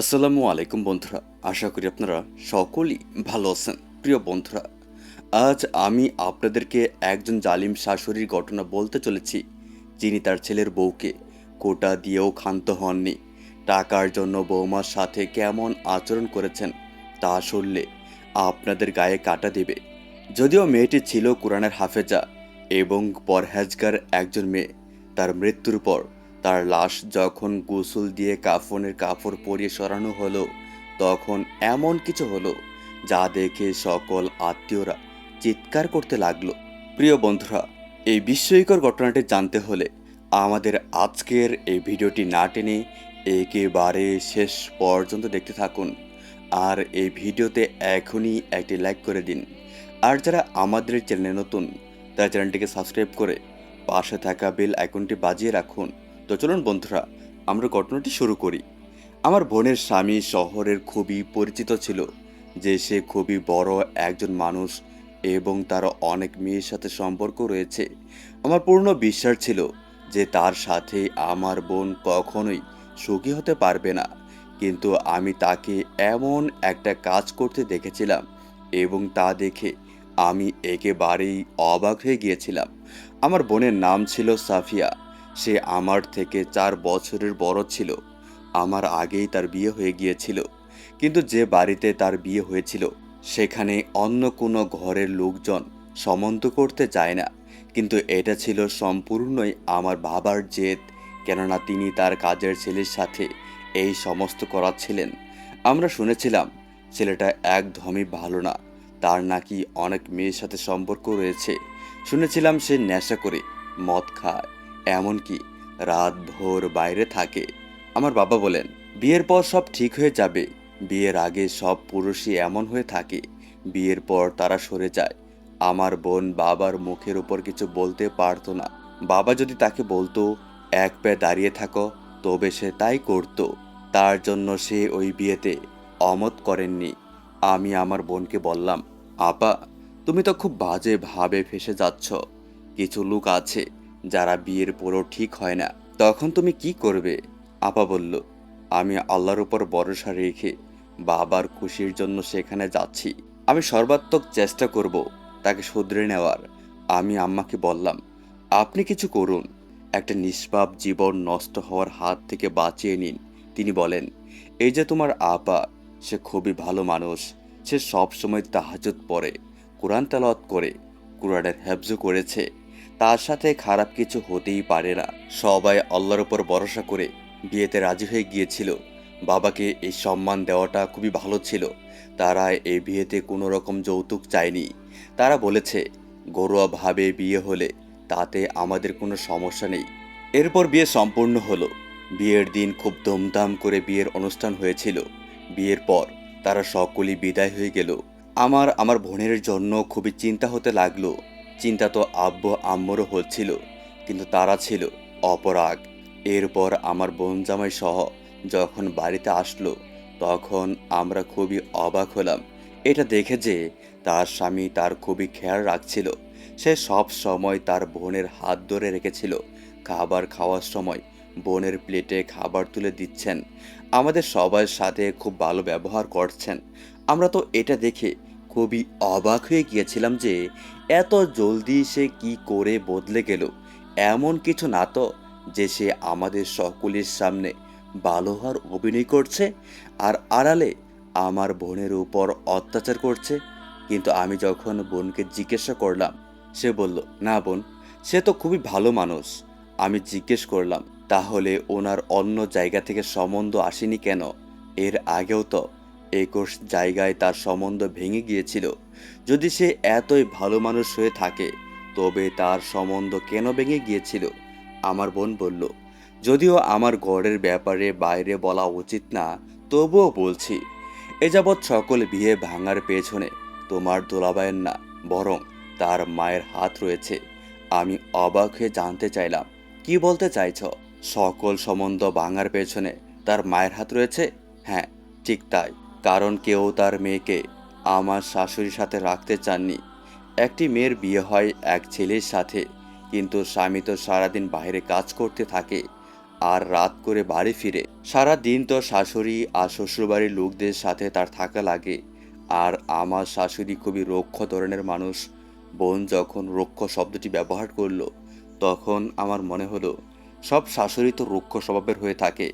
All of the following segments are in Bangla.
আসসালামু আলাইকুম বন্ধুরা, আশা করি আপনারা সকলেই ভালো আছেন। প্রিয় বন্ধুরা, আজ আমি আপনাদেরকে একজন জালিম শাশুড়ির ঘটনা বলতে চলেছি, যিনি তার ছেলের বউকে কোটা দিয়েও ক্ষান্ত হননি। টাকার জন্য বৌমার সাথে কেমন আচরণ করেছেন তা শুনলে আপনাদের গায়ে কাটা দেবে। যদিও মেয়েটি ছিল কোরআনের হাফেজা এবং পরহেজগার একজন মেয়ে, তার মৃত্যুর পর তার লাশ যখন গোসল দিয়ে কাফনের কাপড় পরিয়ে সরানো হলো, তখন এমন কিছু হলো যা দেখে সকল আত্মীয়রা চিৎকার করতে লাগল। প্রিয় বন্ধুরা, এই বিস্ময়কর ঘটনাটি জানতে হলে আমাদের আজকের এই ভিডিওটি না টেনে একেবারে শেষ পর্যন্ত দেখতে থাকুন। আর এই ভিডিওতে এখনই একটি লাইক করে দিন। আর যারা আমাদের চ্যানেলে নতুন, তারা চ্যানেলটিকে সাবস্ক্রাইব করে পাশে থাকা বেল আইকনটি বাজিয়ে রাখুন। তো চলুন বন্ধুরা, আমরা ঘটনাটি শুরু করি। আমার বোনের স্বামী শহরের খুবই পরিচিত ছিল, যে সে খুবই বড় একজন মানুষ এবং তার অনেক মেয়ের সাথে সম্পর্ক রয়েছে। আমার পূর্ণ বিশ্বাস ছিল যে তার সাথে আমার বোন কখনোই সুখী হতে পারবে না, কিন্তু আমি তাকে এমন একটা কাজ করতে দেখেছিলাম এবং তা দেখে আমি একেবারেই অবাক হয়ে গিয়েছিলাম। আমার বোনের নাম ছিল সাফিয়া সে আমার থেকে চার বছরের বড় ছিল। আমার আগেই তার বিয়ে হয়ে গিয়েছিল। কিন্তু যে বাড়িতে তার বিয়ে হয়েছিল, সেখানে অন্য কোনো ঘরের লোকজন সমন্ত করতে চায় না। কিন্তু এটা ছিল সম্পূর্ণই আমার বাবার জেদ, কেননা তিনি তার কাজের ছেলের সাথে এই সমস্ত করাচ্ছিলেন। আমরা শুনেছিলাম, ছেলেটা একদমই ভালো না। তার নাকি অনেক মেয়ের সাথে সম্পর্ক রয়েছে। শুনেছিলাম সে নেশা করে মদ খায়। এমনকি রাত ভোর বাইরে থাকে। আমার বাবা বলেন, বিয়ের পর সব ঠিক হয়ে যাবে। বিয়ের আগে সব পুরুষই এমন হয়ে থাকে। বিয়ের পর তারা সরে যায়। আমার বোন বাবার মুখের উপর কিছু বলতে পারতো না। বাবা যদি তাকে বলতো, এক পায়ে দাঁড়িয়ে থাকো, তবে সে তাই করত। তার জন্য সে ওই বিয়েতে অমত করেননি। আমি আমার বোনকে বললাম, আপা, তুমি তো খুব বাজে ভাবে ফেসে যাচ্ছ। কিছু লোক আছে যারা বিয়ের পরও ঠিক হয় না, তখন তুমি কি করবে? আপা বলল, আমি আল্লাহর উপর ভরসা রেখে বাবার খুশির জন্য সেখানে যাচ্ছি। আমি সর্বাত্মক চেষ্টা করব তাকে শুধরে নেওয়ার। আমি আম্মাকে বললাম, আপনি কিছু করুন। একটা নিষ্পাপ জীবন নষ্ট হওয়ার হাত থেকে বাঁচিয়ে নিন। তিনি বলেন, এই যে তোমার আপা, সে খুবই ভালো মানুষ। সে সব সময় তাহাজুদ পড়ে, কোরআন তালাওয়াত করে, কোরআনের হেফজু করেছে। তার সাথে খারাপ কিছু হতেই পারে না। সবাই আল্লাহর উপর ভরসা করে বিয়েতে রাজি হয়ে গিয়েছিল। বাবাকে এই সম্মান দেওয়াটা খুবই ভালো ছিল। তারা এই বিয়েতে কোনো রকম যৌতুক চায়নি। তারা বলেছে ঘরোয়াভাবে বিয়ে হলে তাতে আমাদের কোনো সমস্যা নেই। এরপর বিয়ে সম্পূর্ণ হলো। বিয়ের দিন খুব ধুমধাম করে বিয়ের অনুষ্ঠান হয়েছিল। বিয়ের পর তারা সকলেই বিদায় হয়ে গেল। আমার আমার বোনের জন্য খুবই চিন্তা হতে লাগল। চিন্তা তো আব্বু আম্মুরও হচ্ছিল, কিন্তু তারা ছিল অপরাগ। এরপর আমার বোন জামাই সহ যখন বাড়িতে আসলো, তখন আমরা খুবই অবাক হলাম। এটা দেখে যে তার স্বামী তার খুবই খেয়াল রাখছিল। সে সব সময় তার বোনের হাত ধরে রেখেছিল। খাবার খাওয়ার সময় বোনের প্লেটে খাবার তুলে দিচ্ছেন। আমাদের সবার সাথে খুব ভালো ব্যবহার করছেন। আমরা তো এটা দেখে খুবই অবাক হয়ে গিয়েছিলাম যে এত জলদি সে কি করে বদলে গেল। এমন কিছু না তো যে সে আমাদের সকলের সামনে ভালো হওয়ার অভিনয় করছে আর আড়ালে আমার বোনের উপর অত্যাচার করছে। কিন্তু আমি যখন বোনকে জিজ্ঞাসা করলাম, সে বলল, না বোন, সে তো খুবই ভালো মানুষ। আমি জিজ্ঞেস করলাম, তাহলে ওনার অন্য জায়গা থেকে সম্বন্ধ আসেনি কেন? এর আগেও তো একুশ জায়গায় তার সম্বন্ধ ভেঙে গিয়েছিল। যদি সে এতই ভালো মানুষ হয়ে থাকে, তবে তার সম্বন্ধ কেন ভেঙে গিয়েছিল? আমার বোন বলল, যদিও আমার ঘরের ব্যাপারে বাইরে বলা উচিত না, তবুও বলছি, এ যাবৎ সকল বিয়ে ভাঙার পেছনে তোমার দোলাবায়ের না, বরং তার মায়ের হাত রয়েছে। আমি অবাক হয়ে জানতে চাইলাম, কি বলতে চাইছ? সকল সম্বন্ধ ভাঙার পেছনে তার মায়ের হাত রয়েছে? হ্যাঁ ঠিক তাই। কারণ কেউ তার মেয়েকে আমার শাশুড়ির সাথে রাখতে চাননি। একটি মেয়ের বিয়ে হয় এক ছেলের সাথে, কিন্তু স্বামী তো সারাদিন বাইরে কাজ করতে থাকে আর রাত করে বাড়ি ফিরে। সারা দিন তো শাশুড়ি আর শ্বশুরবাড়ির লোকদের সাথে তার থাকা লাগে আর আমার শাশুড়ি খুবই রক্ষ ধরনের মানুষ। বোন যখন রক্ষ শব্দটি ব্যবহার করল, তখন আমার মনে হলো, সব শাশুড়ি তো রুক্ষ স্বভাবের হয়ে থাকে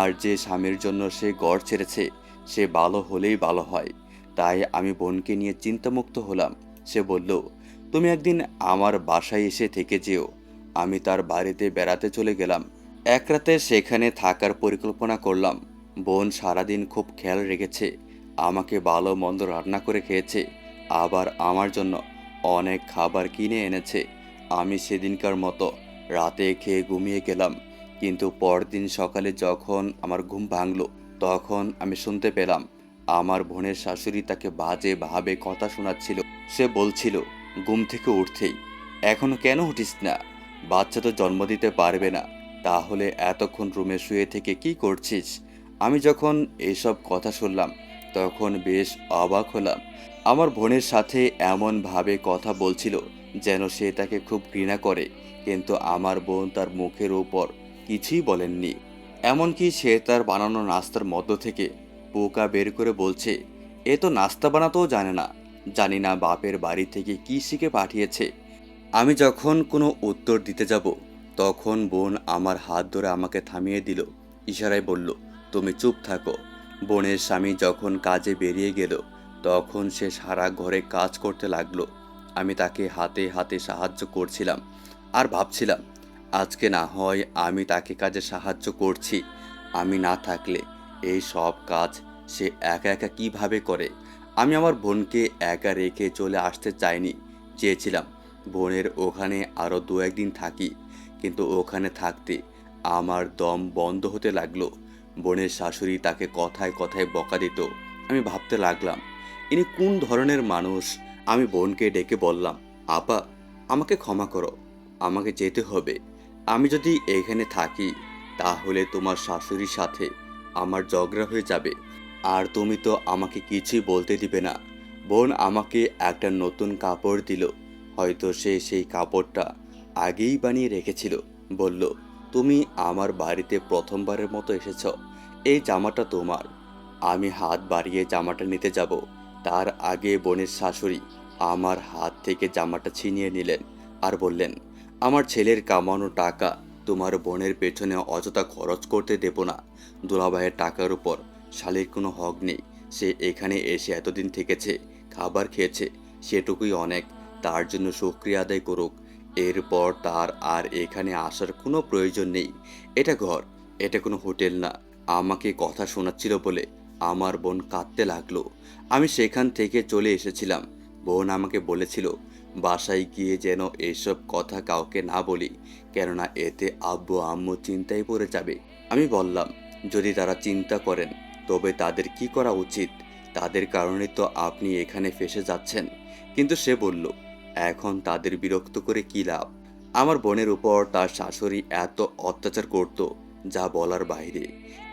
আর যে স্বামীর জন্য সে গড় ছেড়েছে সে ভালো হলেই ভালো হয়। তাই আমি বোনকে নিয়ে চিন্তামুক্ত হলাম। সে বলল, তুমি একদিন আমার বাসায় এসে থেকে যেও। আমি তার বাড়িতে বেড়াতে চলে গেলাম। এক রাতে সেখানে থাকার পরিকল্পনা করলাম। বোন সারাদিন খুব খেয়াল রেখেছে। আমাকে ভালো মন্দ রান্না করে খেয়েছে। আবার আমার জন্য অনেক খাবার কিনে এনেছে। আমি সেদিনকার মতো রাতে খেয়ে ঘুমিয়ে গেলাম। কিন্তু পরদিন সকালে যখন আমার ঘুম ভাঙলো তখন আমি শুনতে পেলাম, আমার বোনের শাশুড়ি তাকে বাজে ভাবে কথা শোনাচ্ছিল। সে বলছিল, ঘুম থেকে উঠতেই। এখনও কেন উঠিস না? বাচ্চা তো জন্ম দিতে পারবে না। তাহলে এতক্ষণ রুমে শুয়ে থেকে কি করছিস? আমি যখন এইসব কথা শুনলাম, তখন বেশ অবাক হলাম। আমার বোনের সাথে এমনভাবে কথা বলছিল যেন সে তাকে খুব ঘৃণা করে, কিন্তু আমার বোন তার মুখের ওপর কিছুই বলেননি। এমনকি সে তার বানানো নাস্তার মধ্য থেকে পোকা বের করে বলছে, এ তো নাস্তা বানাতেও জানে না। জানি না বাপের বাড়ি থেকে কি শিখে পাঠিয়েছে। আমি যখন কোনো উত্তর দিতে যাব, তখন বোন আমার হাত ধরে আমাকে থামিয়ে দিল। ইশারায় বলল, তুমি চুপ থাকো। বোনের স্বামী যখন কাজে বেরিয়ে গেল, তখন সে সারা ঘরে কাজ করতে লাগল। আমি তাকে হাতে হাতে সাহায্য করছিলাম। আর ভাবছিলাম আজকে না হয় আমি তাকে কাজে সাহায্য করছি। আমি না থাকলে এই সব কাজ সে একা একা কীভাবে করে? আমি আমার বোনকে একা রেখে চলে আসতে চাইনি। চেয়েছিলাম বোনের ওখানে আরও দু একদিন থাকি, কিন্তু ওখানে থাকতে আমার দম বন্ধ হতে লাগল। বোনের শাশুড়ি তাকে কথায় কথায় বকা দিত। আমি ভাবতে লাগলাম, ইনি কোন ধরনের মানুষ? আমি বোনকে ডেকে বললাম, আপা, আমাকে ক্ষমা করো, আমাকে যেতে হবে। আমি যদি এখানে থাকি, তাহলে তোমার শাশুড়ির সাথে আমার ঝগড়া হয়ে যাবে। আর তুমি তো আমাকে কিছুই বলতে দিবে না। বোন আমাকে একটা নতুন কাপড় দিল। হয়তো সে সেই কাপড়টা আগেই বানিয়ে রেখেছিল। বলল, তুমি আমার বাড়িতে প্রথমবারের মতো এসেছ। এই জামাটা তোমার। আমি হাত বাড়িয়ে জামাটা নিতে যাব। তার আগে বোনের শাশুড়ি আমার হাত থেকে জামাটা ছিনিয়ে নিলেন আর বললেন আমার ছেলের কামানো টাকা তোমার বোনের পেছনে অযথা খরচ করতে দেব না। দুলাভাইয়ের টাকার উপর শালির কোনো হক নেই। সে এখানে এসে এতদিন থেকেছে, খাবার খেয়েছে, সেটুকুই অনেক। তার জন্য সুক্রিয়া আদায় করুক। এরপর তার আর এখানে আসার কোনো প্রয়োজন নেই। এটা ঘর, এটা কোনো হোটেল না। আমাকে কথা শোনাচ্ছিল বলে আমার বোন কাঁদতে লাগল। আমি সেখান থেকে চলে এসেছিলাম। বোন আমাকে বলেছিল বাসায় গিয়ে যেন এইসব কথা কাউকে না বলি, কেননা এতে আব্বু আম্মু চিন্তায় পড়ে যাবে। আমি বললাম, যদি তারা চিন্তা করেন, তবে তাদের কি করা উচিত? তাদের কারণে তো আপনি এখানে ফেসে যাচ্ছেন। কিন্তু সে বলল, এখন তাদের বিরক্ত করে কি লাভ? আমার বোনের উপর তার শাশুড়ি এত অত্যাচার করত, যা বলার বাইরে।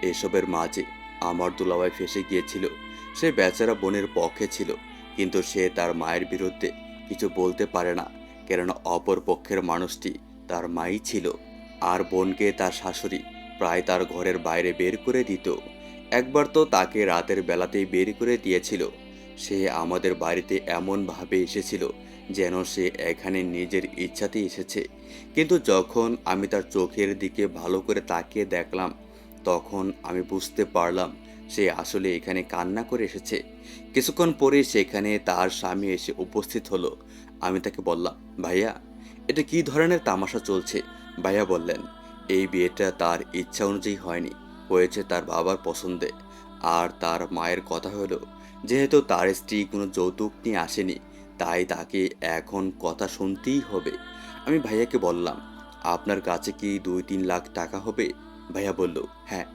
এসবের মাঝে আমার দুলাভাই ফেসে গিয়েছিল। সে বেচারা বোনের পক্ষে ছিল, কিন্তু সে তার মায়ের বিরুদ্ধে কিছু বলতে পারে না, কেননা অপর পক্ষের মানুষটি তার মাই ছিল আর বোনকে তার শাশুড়ি প্রায় তার ঘরের বাইরে বের করে দিত। একবার তো তাকে রাতের বেলাতেই বের করে দিয়েছিল। সে আমাদের বাড়িতে এমনভাবে এসেছিল যেন সে এখানে নিজের ইচ্ছাতেই এসেছে। কিন্তু যখন আমি তার চোখের দিকে ভালো করে তাকিয়ে দেখলাম, তখন আমি বুঝতে পারলাম সে আসলে এখানে কান্না করে এসেছে। কিছুক্ষণ পরে সেখানে তার স্বামী এসে উপস্থিত হলো। আমি তাকে বললাম, ভাইয়া, এটা কি ধরনের তামাশা চলছে? ভাইয়া বললেন, এই বিয়েটা তার ইচ্ছা অনুযায়ী হয়নি। হয়েছে তার বাবার পছন্দে। আর তার মায়ের কথা হলো, যেহেতু তার স্ত্রী কোনো যৌতুক নিয়ে আসেনি, তাই তাকে এখন কথা শুনতেই হবে। আমি ভাইয়াকে বললাম, আপনার কাছে কি দুই তিন লাখ টাকা হবে? ভাইয়া বলল হ্যাঁ।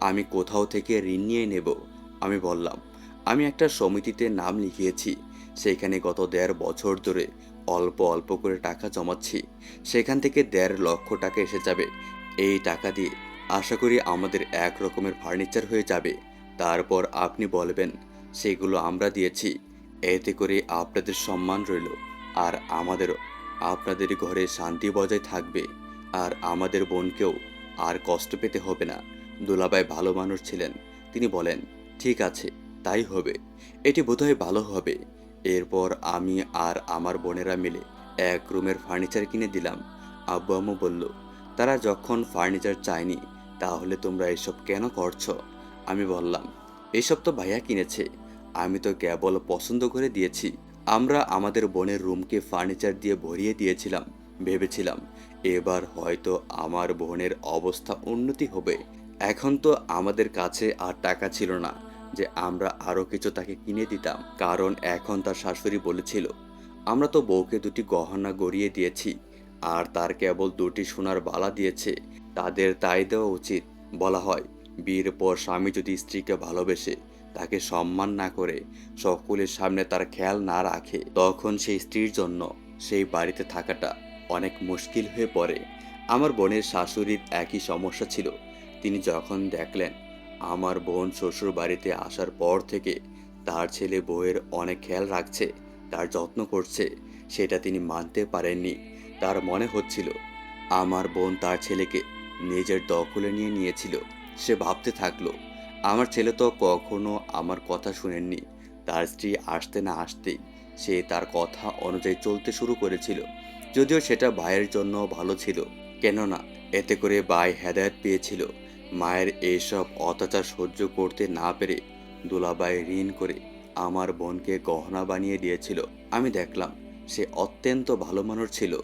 আমি কোথাও থেকে ঋণ নিয়ে নেব, আমি বললাম। আমি একটা সমিতিতে নাম লিখিয়েছি, সেখানে গত দেড় বছর ধরে অল্প অল্প করে টাকা জমাচ্ছি। সেখান থেকে দেড় লক্ষ টাকা এসে যাবে। এই টাকা দিয়ে আশা করি আমাদের এক রকমের ফার্নিচার হয়ে যাবে। তারপর আপনি বলবেন, সেগুলো আমরা দিয়েছি। এতে করে আপনাদের সম্মান রইল আর আমাদেরও আপনাদের ঘরে শান্তি বজায় থাকবে। আর আমাদের বোনকেও আর কষ্ট পেতে হবে না। দুলাভাই ভালো মানুষ ছিলেন। তিনি বলেন, ঠিক আছে, তাই হবে। এটি বোধহয় ভালো হবে। এরপর আমি আর আমার বোনেরা মিলে এক রুমের ফার্নিচার কিনে দিলাম। আব্বু আম্মু বলল, তারা যখন ফার্নিচার চায়নি, তাহলে তোমরা এসব কেন করছ? আমি বললাম, এসব তো ভাইয়া কিনেছে। আমি তো কেবল পছন্দ করে দিয়েছি। আমরা আমাদের বোনের রুমকে ফার্নিচার দিয়ে ভরিয়ে দিয়েছিলাম, ভেবেছিলাম এবার হয়তো আমার বোনের অবস্থা উন্নতি হবে। এখন তো আমাদের কাছে আর টাকা ছিল না যে আমরা আরও কিছু তাকে কিনে দিতাম। কারণ এখন তার শাশুড়ি বলেছিল, আমরা তো বউকে দুটি গহনা গড়িয়ে দিয়েছি, আর তার কেবল দুটি সোনার বালা দিয়েছে। তাদের তাই দেওয়া উচিত। বলা হয়, বিয়ের পর স্বামী যদি স্ত্রীকে ভালোবেসে তাকে সম্মান না করে, সকলের সামনে তার খেয়াল না রাখে, তখন সেই স্ত্রীর জন্য সেই বাড়িতে থাকাটা অনেক মুশকিল হয়ে পড়ে। আমার বোনের শাশুড়ির একই সমস্যা ছিল তিনি যখন দেখলেন আমার বোন শ্বশুর বাড়িতে আসার পর থেকে তার ছেলে বউয়ের অনেক খেয়াল রাখছে, তার যত্ন করছে, সেটা তিনি মানতে পারেননি। তার মনে হচ্ছিল, আমার বোন তার ছেলেকে নিজের দখলে নিয়ে নিয়েছিল। সে ভাবতে থাকল, আমার ছেলে তো কখনো আমার কথা শুনেননি। তার স্ত্রী আসতে না আসতেই সে তার কথা অনুযায়ী চলতে শুরু করেছিল। যদিও সেটা ভাইয়ের জন্য ভালো ছিল, কেননা এতে করে ভাই হেদায়ত পেয়েছিল। মায়ের এইসব অত্যাচার সহ্য করতে না পেরে দুলাবাই ঋণ করে আমার বোনকে গহনা বানিয়ে দিয়েছিল। আমি দেখলাম সে অত্যন্ত ভালো মানুষ ছিল,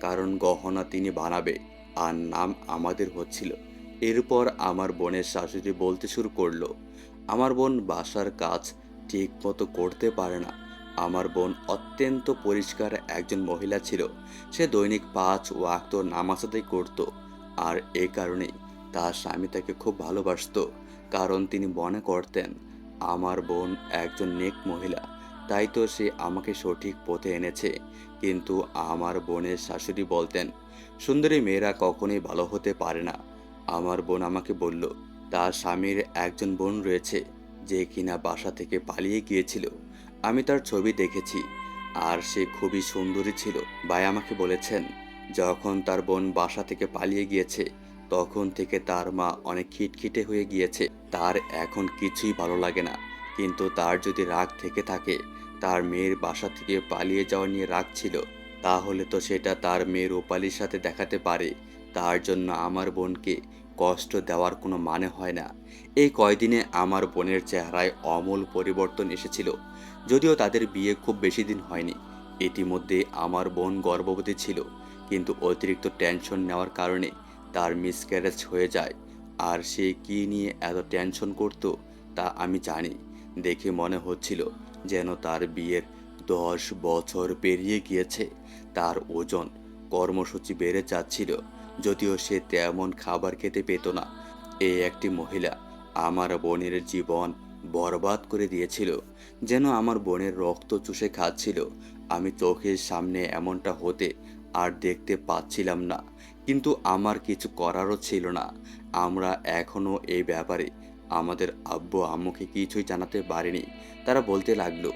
কারণ গহনা তিনি বানাবে আর নাম আমাদের হচ্ছিল। এরপর আমার বোনের শাশুড়ি বলতে শুরু করল, আমার বোন বাসার কাজ ঠিক মতো করতে পারে না। আমার বোন অত্যন্ত পরিষ্কার একজন মহিলা ছিল। সে দৈনিক পাঁচ ওয়াক্ত নামাজ আদায় করত। আর এ কারণেই তার স্বামী তাকে খুব ভালোবাসতো, কারণ তিনি মনে করতেন। আমার বোন একজন নেক মহিলা, তাই তো সে আমাকে সঠিক পথে এনেছে। কিন্তু আমার বোনের শাশুড়ি বলতেন, সুন্দরী মেয়েরা কখনোই ভালো হতে পারে না। আমার বোন আমাকে বলল, তার স্বামীর একজন বোন রয়েছে, যে কিনা বাসা থেকে পালিয়ে গিয়েছিল। আমি তার ছবি দেখেছি, আর সে খুবই সুন্দরী ছিল। ভাই আমাকে বলেছেন, যখন তার বোন বাসা থেকে পালিয়ে গিয়েছে তখন থেকে তার মা অনেক খিটখিটে হয়ে গিয়েছে। তার এখন কিছুই ভালো লাগে না। কিন্তু তার যদি রাগ থেকে থাকে, তার মেয়ের বাসা থেকে পালিয়ে যাওয়া নিয়ে রাগ ছিল, তাহলে তো সেটা তার মেয়ের ওপালির সাথে দেখাতে পারে। তার জন্য আমার বোনকে কষ্ট দেওয়ার কোনো মানে হয় না। এই কয়দিনে আমার বোনের চেহারায় অমূল পরিবর্তন এসেছিল। যদিও তাদের বিয়ে খুব বেশি দিন হয়নি। ইতিমধ্যে আমার বোন গর্ভবতী ছিল, কিন্তু অতিরিক্ত টেনশন নেওয়ার কারণে তার মিসক্যারেজ হয়ে যায়। আর সে কী নিয়ে এত টেনশন করতো, তা আমি জানি। দেখে মনে হচ্ছিল যেন তার বিয়ের দশ বছর পেরিয়ে গিয়েছে। তার ওজন কর্মসূচি বেড়ে যাচ্ছিল, যদিও সে তেমন খাবার খেতে পেত না। এই একটি মহিলা আমার বোনের জীবন বরবাদ করে দিয়েছিল, যেন আমার বোনের রক্ত চুষে খাচ্ছিল। আমি চোখের সামনে এমনটা হতে আর দেখতে পাচ্ছিলাম না। কিন্তু আমার কিছু করারও ছিল না। আমরা এখনও এই ব্যাপারে আমাদের আব্বু আম্মুকে কিছুই জানাতে পারিনি। তারা বলতে লাগল,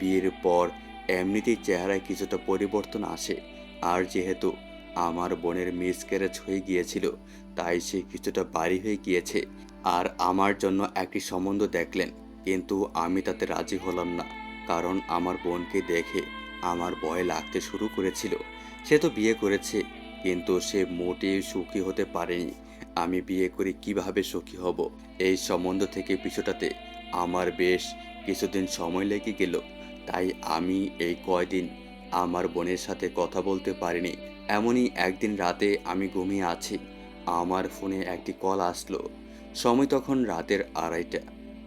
বিয়ের পর এমনিতেই চেহারায় কিছুটা পরিবর্তন আসে। আর যেহেতু আমার বোনের মিসক্যারেজ হয়ে গিয়েছিল, তাই সে কিছুটা বাড়ি হয়ে গিয়েছে। আর আমার জন্য একটি সম্বন্ধ দেখলেন, কিন্তু আমি তাতে রাজি হলাম না। কারণ আমার বোনকে দেখে আমার ভয় লাগতে শুরু করেছিল। সে তো বিয়ে করেছে কিন্তু সে মোটেই সুখী হতে পারেনি। আমি বিয়ে করে কীভাবে সুখী হব? এই সম্বন্ধ থেকে পিছুটাতে আমার বেশ কিছুদিন সময় লেগে গেল। তাই আমি এই কয়দিন আমার বোনের সাথে কথা বলতে পারিনি। এমনই একদিন রাতে আমি ঘুমিয়ে আছি। আমার ফোনে একটি কল আসলো। সময় তখন রাতের আড়াইটা।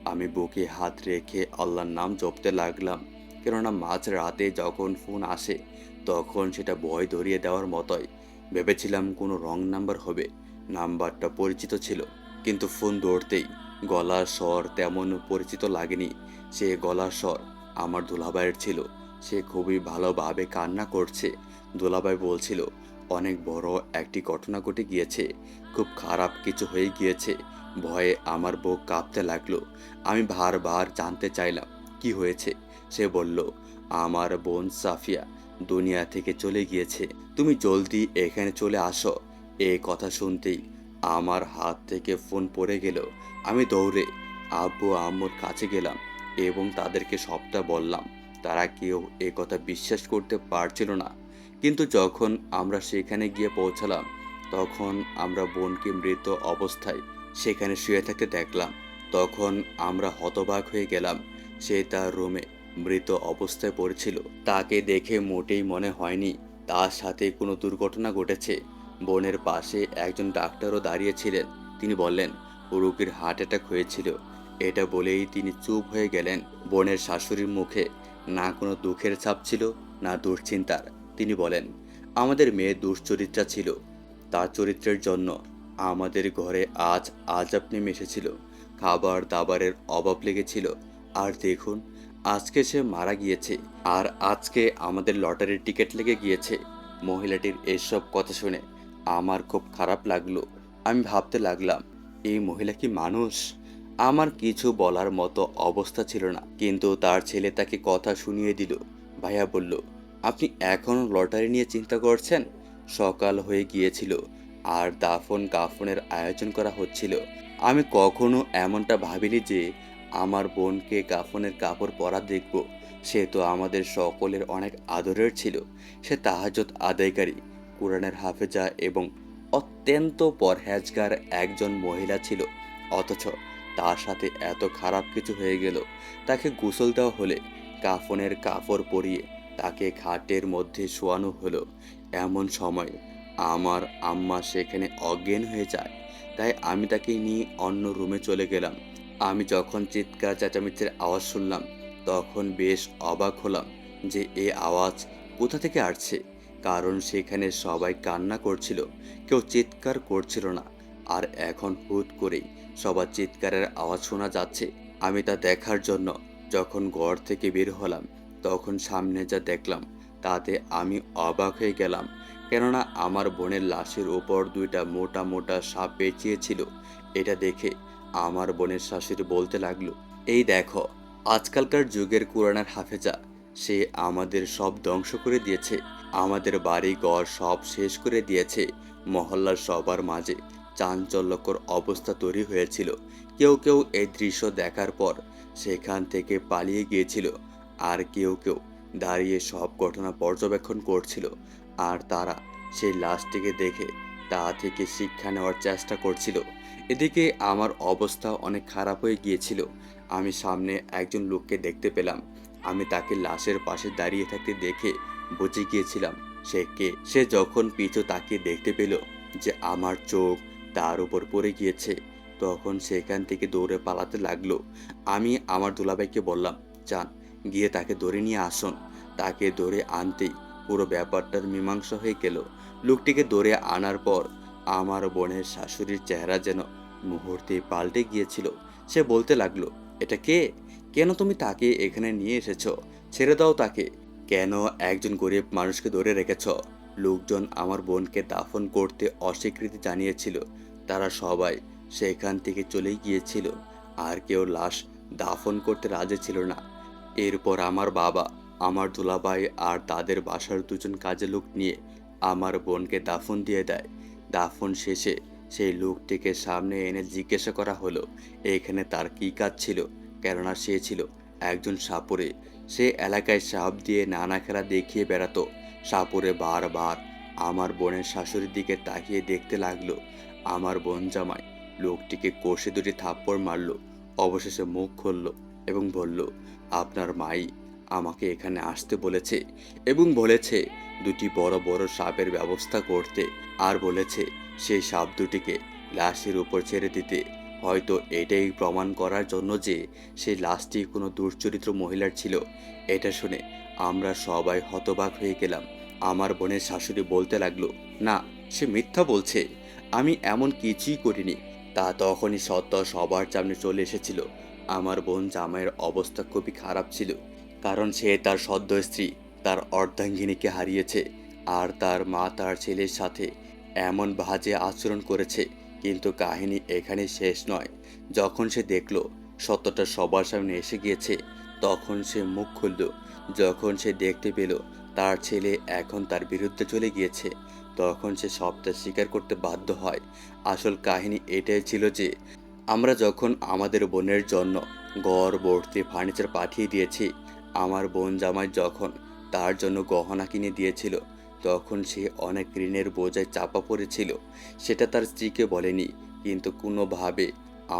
আমি বুকে হাত রেখে আল্লাহর নাম জপতে লাগলাম। কেননা মাঝ রাতে যখন ফোন আসে, তখন সেটা ভয় ধরিয়ে দেওয়ার মতোই। ভেবেছিলাম কোনো রং নাম্বার হবে, নাম্বারটা পরিচিত ছিল, কিন্তু ফোন ধরতেই গলার স্বর তেমন পরিচিত লাগেনি। সে গলার স্বর আমার দুলাভাইয়ের ছিল, সে খুবই ভালোভাবে কান্না করছে। দুলাভাই বলছিল, অনেক বড় একটি ঘটনা ঘটে গিয়েছে, খুব খারাপ কিছু হয়ে গিয়েছে, ভয়ে আমার বুক কাঁপতে লাগল। আমি বারবার জানতে চাইলাম, কি হয়েছে? সে বলল, আমার বোন সাফিয়া। দুনিয়া থেকে চলে গিয়েছে। তুমি জলদি এখানে চলে আসো। এ কথা শুনতেই আমার হাত থেকে ফোন পড়ে গেল। আমি দৌড়ে আব্বু আম্মুর কাছে গেলাম এবং তাদেরকে সবটা বললাম। তারা কেউ এ কথা বিশ্বাস করতে পারছিল না। কিন্তু যখন আমরা সেখানে গিয়ে পৌঁছালাম, তখন আমরা বোনকে মৃত অবস্থায় সেখানে শুয়ে থাকতে দেখলাম। তখন আমরা হতবাক হয়ে গেলাম। সে তার রুমে মৃত অবস্থায় পড়েছিল। তাকে দেখে মোটেই মনে হয়নি। তার সাথে কোনো দুর্ঘটনা ঘটেছে। বোনের পাশে একজন ডাক্তারও দাঁড়িয়েছিলেন। তিনি বললেন, রোগীর হার্ট অ্যাটাক হয়েছিল। এটা বলেই তিনি চুপ হয়ে গেলেন বোনের শাশুড়ির মুখে। না কোনো দুঃখের ছাপ ছিল, না দুশ্চিন্তার। তিনি বলেন, আমাদের মেয়ে দুশ্চরিত্রা ছিল। তার চরিত্রের জন্য আমাদের ঘরে আজ আজ আপনি এসেছিল। খাবার দাবারের অভাব লেগেছিল। আর দেখুন আজকে সে মারা গিয়েছে আর আজকে আমাদের লটারির টিকিট লেগে গিয়েছে। মহিলাটির এসব কথা শুনে আমার খুব খারাপ লাগল। আমি ভাবতে লাগলাম, এই মহিলা কি মানুষ? আমার কিছু বলার মতো অবস্থা ছিল না, কিন্তু তার ছেলে তাকে কথা শুনিয়ে দিল। ভাইয়া বলল, আপনি এখনও লটারি নিয়ে চিন্তা করছেন? সকাল হয়ে গিয়েছিল আর দাফন কাফনের আয়োজন করা হচ্ছিল। আমি কখনো এমনটা ভাবিনি যে আমার বোনকে কাফনের কাপড় পরা দেখব। সে তো আমাদের সকলের অনেক আদরের ছিল। সে তাহাজত আদায়কারী, কোরআনের হাফেজা এবং অত্যন্ত পরহেজগার একজন মহিলা ছিল। অথচ তার সাথে এত খারাপ কিছু হয়ে গেল। তাকে গোসল দেওয়া হলে কাফনের কাপড় পরিয়ে তাকে খাটের মধ্যে শোয়ানো হলো। এমন সময় আমার আম্মা সেখানে অজ্ঞান হয়ে যায়। তাই আমি তাকে নিয়ে অন্য রুমে চলে গেলাম। আমি যখন চিৎকার চেঁচামেচির আওয়াজ শুনলাম, তখন বেশ অবাক হলাম যে এ আওয়াজ কোথা থেকে আসছে। কারণ সেখানে সবাই কান্না করছিল, কেউ চিৎকার করছিল না। আর এখন হুট করেই সবার চিৎকারের আওয়াজ শোনা যাচ্ছে। আমি তা দেখার জন্য যখন ঘর থেকে বের হলাম, তখন সামনে যা দেখলাম, তাতে আমি অবাক হয়ে গেলাম। কেননা আমার বোনের লাশের ওপর দুইটা মোটা মোটা সাপ পেঁচিয়েছিল এটা দেখে আমার বোনের শাশুড়ি বলতে লাগল, এই দেখো, আজকালকার যুগের কোরআনের হাফেজা, সে আমাদের সব ধ্বংস করে দিয়েছে। আমাদের বাড়ি ঘর সব শেষ করে দিয়েছে। মহল্লার সবার মাঝে চাঞ্চল্যকর অবস্থা তৈরি হয়েছিল। কেউ কেউ এই দৃশ্য দেখার পর সেখান থেকে পালিয়ে গিয়েছিল। আর কেউ কেউ দাঁড়িয়ে সব ঘটনা পর্যবেক্ষণ করছিল। আর তারা সেই লাশটিকে দেখে তা থেকে শিক্ষা নেওয়ার চেষ্টা করছিল। এদিকে আমার অবস্থা অনেক খারাপ হয়ে গিয়েছিল। আমি সামনে একজন লোককে দেখতে পেলাম। আমি তাকে লাশের পাশে দাঁড়িয়ে থাকতে দেখে বুঝে গিয়েছিলাম সে কে। সে যখন পিছু তাকিয়ে দেখতে পেল যে আমার চোখ তার উপর পড়ে গিয়েছে, তখন সেখান থেকে দৌড়ে পালাতে লাগল। আমি আমার দুলাভাইকে বললাম, যান, গিয়ে তাকে ধরে নিয়ে আসুন। তাকে ধরে আনতেই পুরো ব্যাপারটার মীমাংসা হয়ে গেল। লোকটিকে ধরে আনার পর আমার বোনের শাশুড়ির চেহারা যেন মুহূর্তে পাল্টে গিয়েছিল। সে বলতে লাগল, এটা কে? কেন তুমি তাকে এখানে নিয়ে এসেছ? ছেড়ে দাও তাকে। কেন একজন গরিব মানুষকে ধরে রেখেছ? লোকজন আমার বোনকে দাফন করতে অস্বীকৃতি জানিয়েছিল। তারা সবাই সেখান থেকে চলে গিয়েছিল। আর কেউ লাশ দাফন করতে রাজি ছিল না। এরপর আমার বাবা, আমার দুলাভাই আর তাদের বাসার দুজন কাজে লোক নিয়ে আমার বোনকে দাফন দিয়ে দেয়। দাফন শেষে সেই লোকটিকে সামনে এনে জিজ্ঞাসা করা হলো, এখানে তার কী কাজ ছিল? কেননা সে ছিল একজন সাপুরে। সে এলাকায় সাপ দিয়ে নানা খেলা দেখিয়ে বেড়াতো। সাপুরে বারবার আমার বোনের শাশুড়ির দিকে তাকিয়ে দেখতে লাগল আমার বোন জামাই। লোকটিকে কষে দুটি থাপ্পড় মারলো, অবশেষে মুখ খুলল এবং বলল, আপনার মাই আমাকে এখানে আসতে বলেছে এবং বলেছে, দুটি বড় বড় সাপের ব্যবস্থা করতে। আর বলেছে, সেই সাপ দুটিকে লাশের উপর ছেড়ে দিতে। হয়তো এটাই প্রমাণ করার জন্য যে সেই লাশটি কোনো দুশ্চরিত্র মহিলার ছিল। এটা শুনে আমরা সবাই হতবাক হয়ে গেলাম। আমার বোনের শাশুড়ি বলতে লাগল, না, সে মিথ্যা বলছে। আমি এমন কিছুই করিনি। তা তখনই সত্য সবার সামনে চলে এসেছিল। আমার বোন জামাইয়ের অবস্থা খুবই খারাপ ছিল। কারণ সে তার সদ্য স্ত্রী, তার অর্ধাঙ্গিনীকে হারিয়েছে আর তার মা তার ছেলের সাথে এমন বাজে আচরণ করেছে, কিন্তু কাহিনী এখানে শেষ নয়। যখন সে দেখল সত্যটা সবার সামনে এসে গিয়েছে, তখন সে মুখ খুলল। যখন সে দেখতে পেল তার ছেলে এখন তার বিরুদ্ধে চলে গিয়েছে, তখন সে সবটা স্বীকার করতে বাধ্য হয়। আসল কাহিনী এটাই ছিল যে, আমরা যখন আমাদের বোনের জন্য ঘর ভর্তি ফার্নিচার পাঠিয়ে দিয়েছি আমার বোন জামাই যখন তার জন্য গহনা কিনে দিয়েছিল, তখন সে অনেক ঋণের বোঝায় চাপা পড়েছিল। সেটা তার স্ত্রীকে বলেনি, কিন্তু কোনোভাবে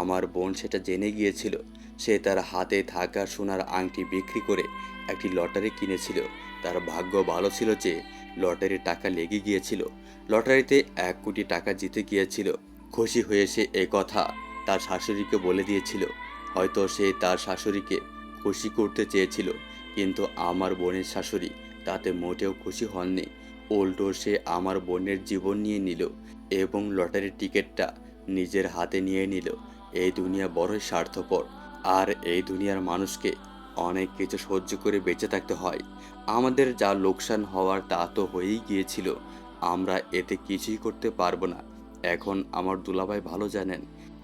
আমার বোন সেটা জেনে গিয়েছিল। সে তার হাতে থাকা সোনার আংটি বিক্রি করে একটি লটারি কিনেছিল। তার ভাগ্য ভালো ছিল যে লটারির টাকা লেগে গিয়েছিল। লটারিতে এক কোটি টাকা জিতে গিয়েছিল। খুশি হয়ে সে কথা তার শাশুড়িকে বলে দিয়েছিল। হয়তো সে তার শাশুড়িকে খুশি করতে চেয়েছিল, কিন্তু আমার বোনের শাশুড়ি তাতে মোটেও খুশি হননি। উল্টো সে আমার বোনের জীবন নিয়ে নিল এবং লটারির টিকিটটা নিজের হাতে নিয়ে নিল। এই দুনিয়া বড়ই স্বার্থপর। আর এই দুনিয়ার মানুষকে অনেক কিছু সহ্য করে বেঁচে থাকতে হয়। আমাদের যা লোকসান হওয়ার তা তো হয়েই গিয়েছিল। আমরা এতে কিছুই করতে পারব না। এখন আমার দুলাভাই ভালো জানেন,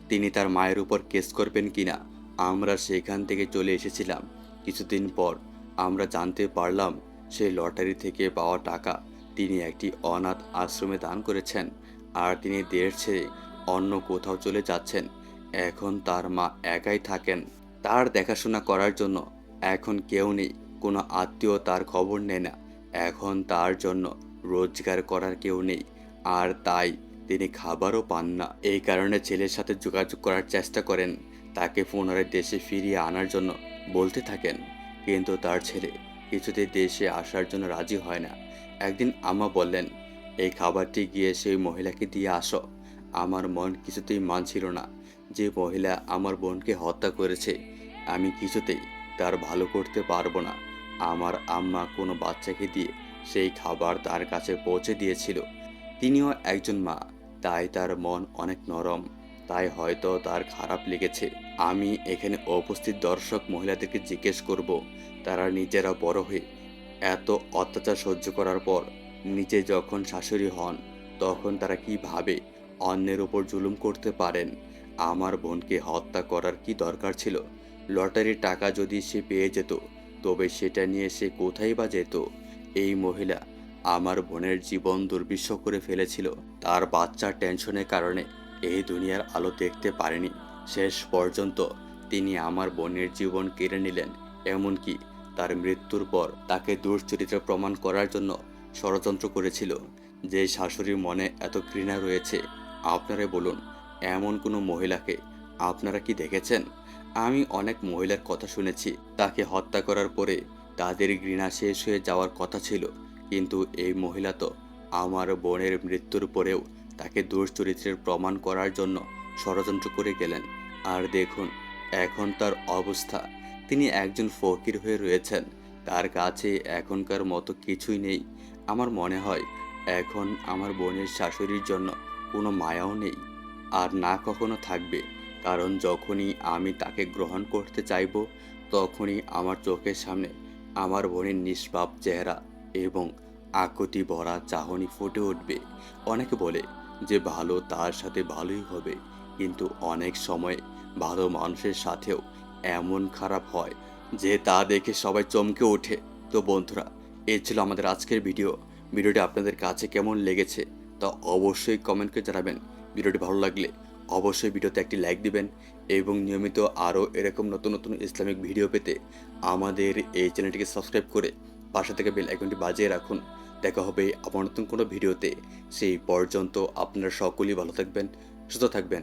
তিনি তার মায়ের উপর কেস করবেন কিনা। আমরা সেখান থেকে চলে এসেছিলাম। কিছুদিন পর আমরা জানতে পারলাম সেই লটারি থেকে পাওয়া টাকা তিনি একটি অনাথ আশ্রমে দান করেছেন আর তিনি দেশ ছেড়ে অন্য কোথাও চলে যাচ্ছেন। এখন তার মা একাই থাকেন। তার দেখাশোনা করার জন্য এখন কেউ নেই, কোনো আত্মীয় তার খবর নেয় না। এখন তার জন্য রোজগার করার কেউ নেই আর তাই তিনি খাবারও পান না। এই কারণে ছেলের সাথে যোগাযোগ করার চেষ্টা করেন। তাকে পুনরায় দেশে ফিরিয়ে আনার জন্য বলতে থাকেন। কিন্তু তার ছেলে কিছুতেই দেশে আসার জন্য রাজি হয় না। একদিন আমা বললেন, এই খাবারটি গিয়ে সেই মহিলাকে দিয়ে আসো। আমার মন কিছুতেই মানছিল না যে মহিলা আমার বোনকে হত্যা করেছে। আমি কিছুতেই তার ভালো করতে পারব না। আমার আম্মা কোনো বাচ্চাকে দিয়ে সেই খাবার তার কাছে পৌঁছে দিয়েছিল। তিনিও একজন মা, তাই তার মন অনেক নরম। তাই হয়তো তার খারাপ লেগেছে। আমি এখানে উপস্থিত দর্শক মহিলাদেরকে জিজ্ঞেস করব, তারা নিজেরা বড় হয়ে এত অত্যাচার সহ্য করার পর নিজে যখন শাশুড়ি হন, তখন তারা কি ভাবে অন্যের ওপর জুলুম করতে পারেন? আমার বোনকে হত্যা করার কি দরকার ছিল? লটারির টাকা যদি সে পেয়ে যেত, তবে সেটা নিয়ে সে কোথায় বা যেত? এই মহিলা আমার বোনের জীবন দুর্বিষ করে ফেলেছিল। তার বাচ্চার টেনশনের কারণে এই দুনিয়ার আলো দেখতে পারেনি। শেষ পর্যন্ত তিনি আমার বোনের জীবন কেড়ে নিলেন, এমনকি তার মৃত্যুর পর তাকে দুশ্চরিত্র প্রমাণ করার জন্য ষড়যন্ত্র করেছিল। যে শাশুড়ির মনে এত ঘৃণা রয়েছে আপনারা বলুন, এমন কোনো মহিলাকে আপনারা কি দেখেছেন? আমি অনেক মহিলার কথা শুনেছি, তাকে হত্যা করার পরে তাদের ঘৃণা শেষ হয়ে যাওয়ার কথা ছিল, কিন্তু এই মহিলা তো আমার বোনের মৃত্যুর পরেও তাকে দুশ্চরিত্রের প্রমাণ করার জন্য ষড়যন্ত্র করে গেলেন। আর দেখুন, এখন তার অবস্থা। তিনি একজন ফকির হয়ে রয়েছেন। তার কাছে এখনকার মতো কিছুই নেই। আমার মনে হয়, এখন আমার বোনের শাশুড়ির জন্য কোনো মায়াও নেই। আর না কখনো থাকবে। কারণ যখনই আমি তাকে গ্রহণ করতে চাইব, তখনই আমার চোখের সামনে আমার বোনের নিষ্পাপ চেহারা এবং আকুতি ভরা চাহনি ফুটে উঠবে। অনেকে বলে যে ভালো তার সাথে ভালোই হবে। কিন্তু অনেক সময় ভালো মানুষের সাথেও এমন খারাপ হয় যে তা দেখে সবাই চমকে ওঠে। তো বন্ধুরা, এ ছিল আমাদের আজকের ভিডিও। ভিডিওটি আপনাদের কাছে কেমন লেগেছে তা অবশ্যই কমেন্ট করে জানাবেন। ভিডিওটি ভালো লাগলে অবশ্যই ভিডিওতে একটি লাইক দিবেন এবং নিয়মিত আরও এরকম নতুন নতুন ইসলামিক ভিডিও পেতে আমাদের এই চ্যানেলটিকে সাবস্ক্রাইব করে পাশে থেকে বেল আইকনটি বাজিয়ে রাখুন। দেখা হবে আবার নতুন কোনো ভিডিওতে। সেই পর্যন্ত আপনারা সকলেই ভালো থাকবেন, সুস্থ থাকবেন।